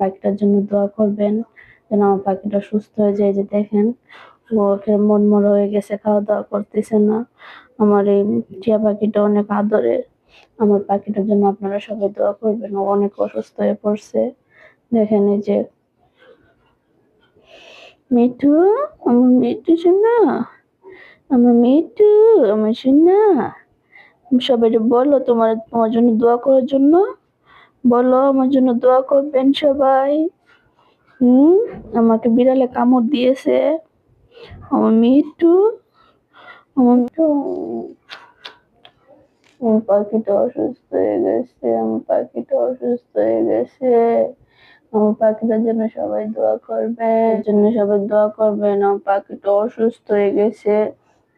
পাখিটার জন্য দোয়া করবেন, যেন আমার পাখিটা সুস্থ হয়ে যায়। যে দেখেন ওকে মন মরা হয়ে গেছে খাওয়া দাওয়া করতেছে না। আমার এই টিয়া পাখিটা অনেক আদরের। আমার পাখিটার জন্য আপনারা সবাই দোয়া করবেন, ও অনেক অসুস্থ হয়ে পড়ছে। দেখেন এই যে মিঠু, আমার মিঠু শোনা, আমার মিঠু, আমার শোনা। সবাই বলো তোমার তোমার জন্য দোয়া করার জন্য। বলো, আমার জন্য দোয়া করবেন সবাই। হুম, আমাকে বিড়ালে কামড় দিয়েছে। আমার মিঠু আমার মিঠু আমার পাখিটা অসুস্থ হয়ে গেছে, আমার পাখিটা অসুস্থ হয়ে গেছে। আমার পাখিটার জন্য সবাই দোয়া করবে জন্য সবাই দোয়া করবেন। আমার পাখিটা অসুস্থ হয়ে গেছে।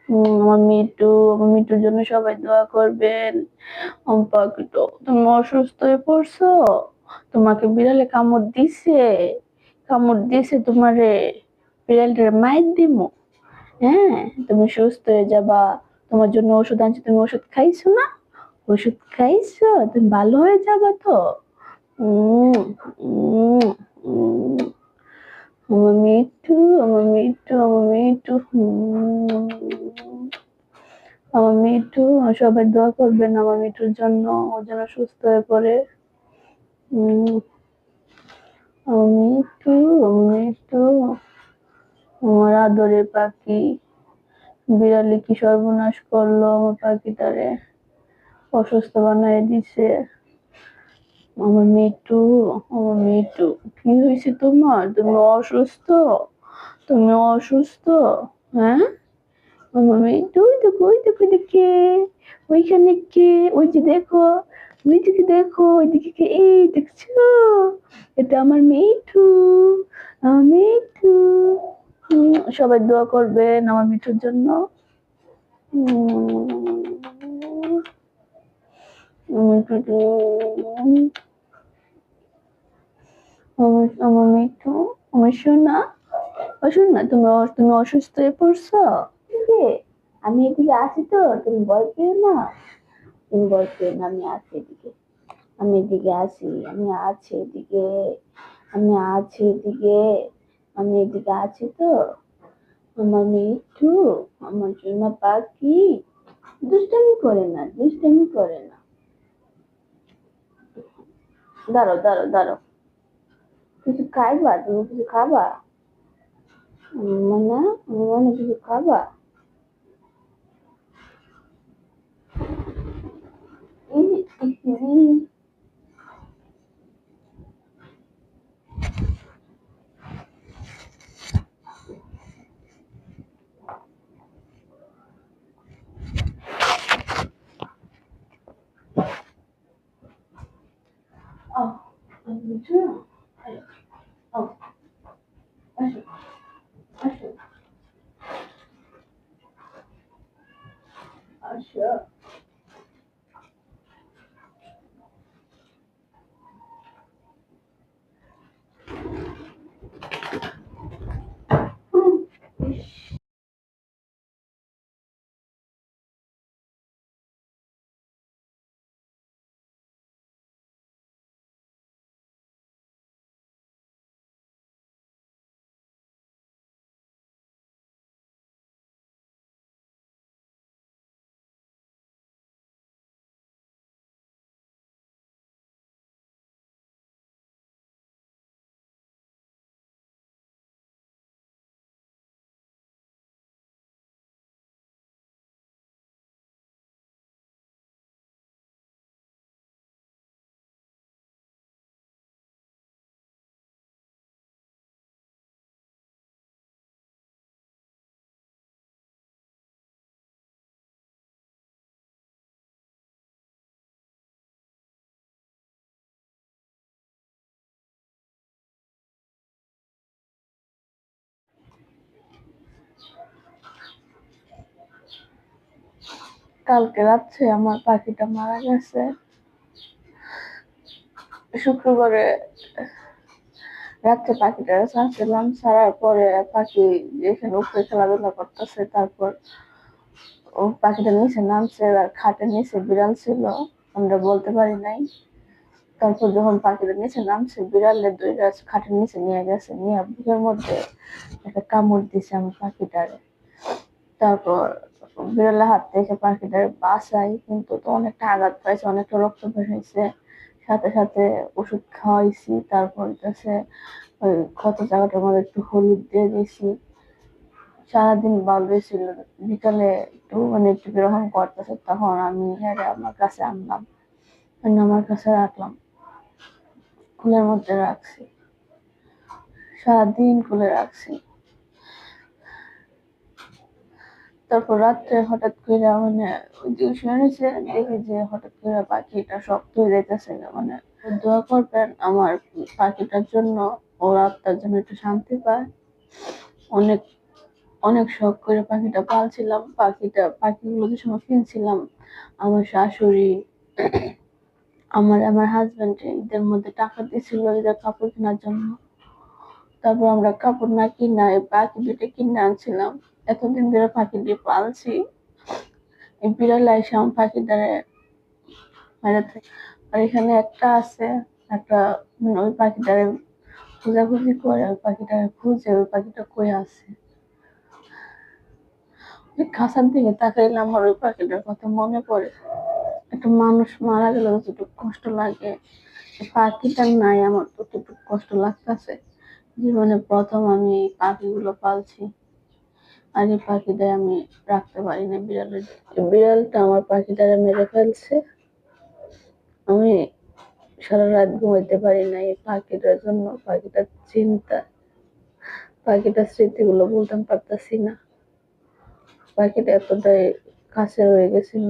আমার মিটু আমার মিটুর জন্য সবাই দোয়া করবেন। তুমি অসুস্থ হয়ে পড়ছো? তোমাকে বিড়ালে কামড় দিছে। কামড় দিছে তোমারে। বিড়ালটার মায়ের দিমু। হ্যাঁ তুমি সুস্থ হয়ে যাবা। তোমার জন্য ওষুধ আনছি তুমি ওষুধ খাইছো না? ওষুধ খাইছো? তুমি ভালো হয়ে যাবা তো? উম, উম, উম। সবাই দোয়া করবেন আমার মিঠুর জন্য, ও যেন সুস্থ হয়ে পড়ে। মিঠু মিঠু আমার আদরের পাখি, বিড়ালে কি সর্বনাশ করল আমার পাখিটারে? অসুস্থ বানায় দিছে। আমার মিটু আমার মিটু কি হয়েছে তোমার? তুমি অসুস্থ? তুমি অসুস্থ? হ্যাঁ? আমার ওই দেখো দেখো দেখে। ওইখানে কে? ওই যে দেখো ওইদিকে দেখো ওইদিকে কে? এই দেখছ? এটা আমার মিঠু মিঠু। সবাই দোয়া করবেন আমার মিঠুর জন্য। আমার মিঠু, আমার সোনা। ও সোনা, তুমি তুমি অসুস্থ হয়ে পড়ছো? আমি এদিকে আছি তো, তুমি ভয় পেও না? তুমি ভয় পেও না, আমি আছি এদিকে। আমি এদিকে আছি, আমি আছি এদিকে, আমি আছি এদিকে, আমি এদিকে আছি তো। আমার মিঠু আমার সোনা পাখি দুষ্টামি করে না, দুষ্টামি করে না। দাঁড়াও দাঁড়াও দাঁড়াও। কিছু খাইবা? তুমি কিছু খাবা? মানে মানে কিছু খাবা? এই, এই, এই। Oh, আমি তো কালকে রাত্রে আমার পাখিটা মারা গেছে। শুক্রবারে রাত্রে পাখিটা ছাড়ছিলাম ছাড়ার পরে পাখি যেখানে উপরে খেলাধুলা করতেছে, তারপর ও পাখিটা নিচে নামছে আর খাটের নিচে বিড়াল ছিল, আমরা বলতে পারি নাই। তারপর যখন পাখিটা নিচে নামছে বিড়ালে গাছ খাটের নিচে নিয়ে গেছে, নিয়ে বুকের মধ্যে একটা কামড় দিছে আমার পাখিটারে। তারপর বিড়ালের হাত থেকে পাখিটার বাসাই কিন্তু তো অনেকটা আঘাত পাইছে, অনেকটা রক্ত বের হয়েছে সাথে সাথে ওষুধ খাওয়াইছি, তারপর কাছে ওই ক্ষত জায়গাটার মধ্যে একটু হলুদ দিয়ে দিয়েছি। সারাদিন ভালোই ছিল বিকালে একটু মানে একটু বিরহণ করতেছে, তখন আমি হেরে আমার কাছে আনলাম। এনে আমার কাছে রাখলাম কুলের মধ্যে রাখছি। সারাদিন খুলে রাখছি। তারপর রাত্রে হঠাৎ করে মানে যে দেখি যে হঠাৎ করে পাখিটা শক্ত হয়ে যাইতেছে মানে দোয়া করবেন, আমার পাখিটার জন্য ওর আত্মার জন্য একটু শান্তি পায়। অনেক অনেক শখ করে পাখিটা পালছিলাম, পাখিটা, পাখিগুলো যে সময় কিনছিলাম আমার শাশুড়ি, আমার আমার হাজবেন্ড ঈদের মধ্যে টাকা দিয়েছিল ঈদের কাপড় কেনার জন্য। তারপর আমরা কাপড় না কিনা পাখি দুটো কিনে আনছিলাম। এতদিন ধরে পাখিটি পালছি। এই বিড়াল এসে আমার মেরে থাকে আর এখানে একটা আছে, একটা ওই পাখিটারে খোঁজাখুঁজি করে, ওই পাখিটারে খুঁজে, ওই পাখিটা কই আছে? ওই খাঁচার দিকে তাকাইলে আমার ওই পাখিটার কথা মনে পড়ে। একটা মানুষ মারা গেলে যতটুকু কষ্ট লাগে পাখিটার নাই, আমার ততটুকু কষ্ট লাগতেছে। জীবনে প্রথম আমি পাখিগুলো পালছি। আর এই পাখিটা আমি রাখতে পারি না বিড়ালের বিড়ালটা আমার পাখিটারে মেরে ফেলছে। আমি সারা রাত ঘুমাইতে পারি না এই পাখিটার জন্য পাখিটার চিন্তা, পাখিটার স্মৃতিগুলো বলতে পারতাছি না। পাখিটা এতটাই কাছে রয়ে গেছিল।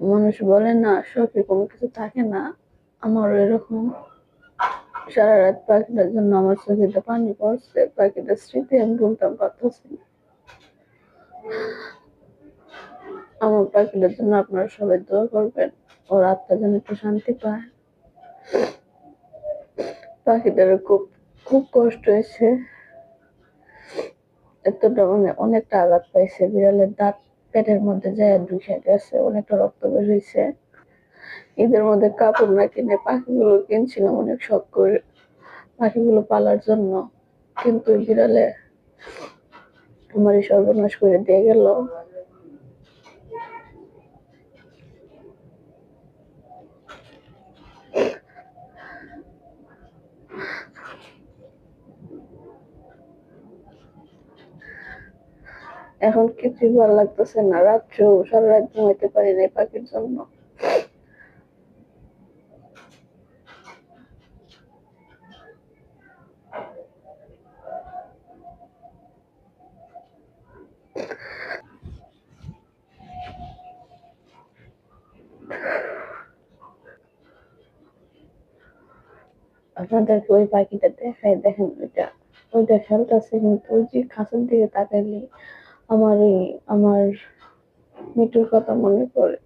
মানুষ বলে না শখে কোনো কিছু থাকে না আমার এরকম। সারা রাত পাখিটার জন্য আমার চোখেতে পানি পড়ছে, পাখিটার স্মৃতি আমি বলতাম পারতেছি না। আমার পাখিটার জন্য আপনারা সবাই দোয়া করবেন, ওর আত্মা যেন একটু শান্তি পায়। পাখিটার খুব খুব কষ্ট হয়েছে। এতটা মানে অনেকটা আঘাত পাইছে, বিড়ালের দাঁত পেটের মধ্যে যায় ঢুকে গেছে, অনেকটা রক্ত বের হয়েছে ঈদের মধ্যে কাপড় না কিনে পাখিগুলো কিনছিলাম, অনেক শখ করে পাখিগুলো পালার জন্য। কিন্তু বিড়ালে আমার সর্বনাশ করে দিয়ে গেল। এখন কিছুই ভালো লাগতেছে না। রাত্রেও সারা রাত ঘুমাইতে পারি না পাখির জন্য। আপনাদেরকে ওই পাখিটা দেখাই দেখেন ওইটা। ওইটা খেলতেছে, কিন্তু ওই যে খাঁচার দিকে তাকাইলে আমার এই আমার মিটুর কথা মনে পড়ে।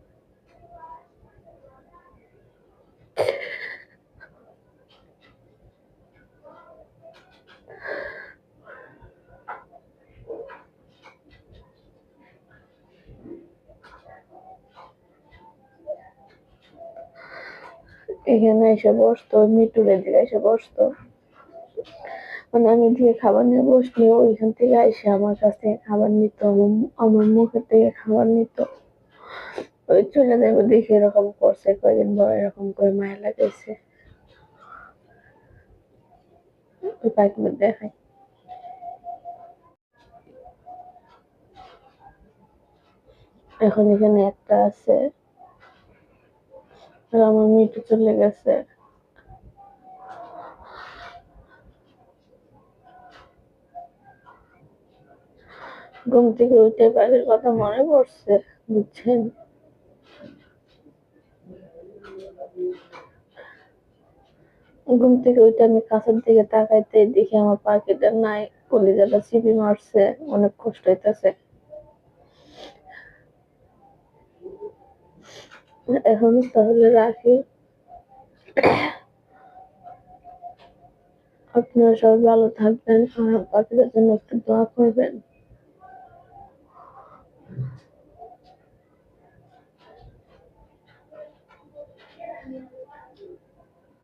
এখানে এসে বসতো মিটুর এদিকে এসে বসতো। মানে আমি দিয়ে খাবার নিয়ে বসলে ওইখান থেকে এসে আমার কাছ থেকে খাবার নিত, আমার- মুখের থেকে খাবার নিত। ওই চলে যাবে দেখে এরকম করছে কয়েকদিন পর এরকম করে মায়া লাগাইছে। দেখাই। এখন এখানে একটা আছে। আর আমার মিটু চলে গেছে। ঘুম থেকে উঠে পাখির কথা মনে পড়ছে, বুঝছেন? ঘুম থেকে উঠে আমি কাছের দিকে তাকাইতে দেখি আমার পাখিটা নাই, কলিজাটা চিপি মারছে, অনেক কষ্ট হইতেছে। এখন তাহলে রাখি। আপনারা সবাই ভালো থাকবেন আর পাখিদের জন্য একটু দোয়া করবেন।